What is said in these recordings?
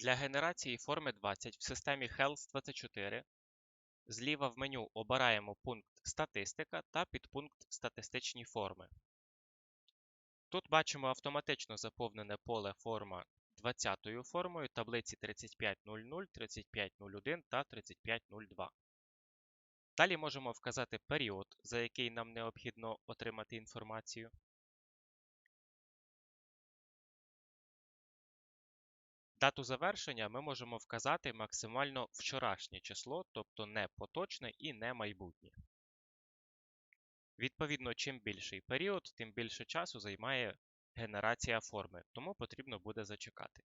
Для генерації форми 20 в системі Health24 зліва в меню обираємо пункт Статистика та підпункт Статистичні форми. Тут бачимо автоматично заповнене поле форма 20 формою таблиці 3500, 3501 та 3502. Далі можемо вказати період, за який нам необхідно отримати інформацію. Дату завершення ми можемо вказати максимально вчорашнє число, тобто не поточне і не майбутнє. Відповідно, чим більший період, тим більше часу займає генерація форми, тому потрібно буде зачекати.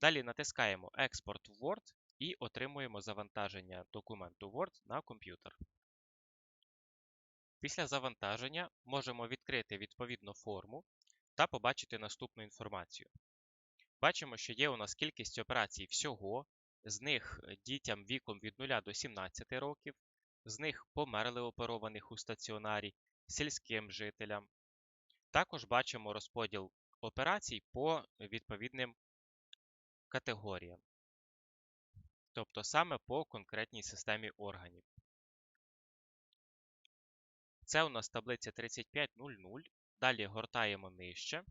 Далі натискаємо Експорт в Word і отримуємо завантаження документу Word на комп'ютер. Після завантаження можемо відкрити відповідну форму та побачити наступну інформацію. Бачимо, що є у нас кількість операцій всього, з них дітям віком від 0 до 17 років, з них померли оперованих у стаціонарі, сільським жителям. Також бачимо розподіл операцій по відповідним категоріям, тобто саме по конкретній системі органів. Це у нас таблиця 3500. Далі гортаємо нижче.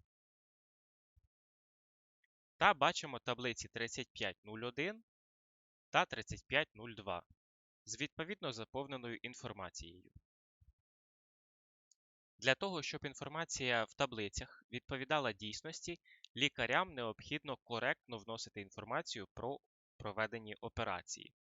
Та бачимо таблиці 3501 та 3502 з відповідно заповненою інформацією. Для того, щоб інформація в таблицях відповідала дійсності, лікарям необхідно коректно вносити інформацію про проведені операції.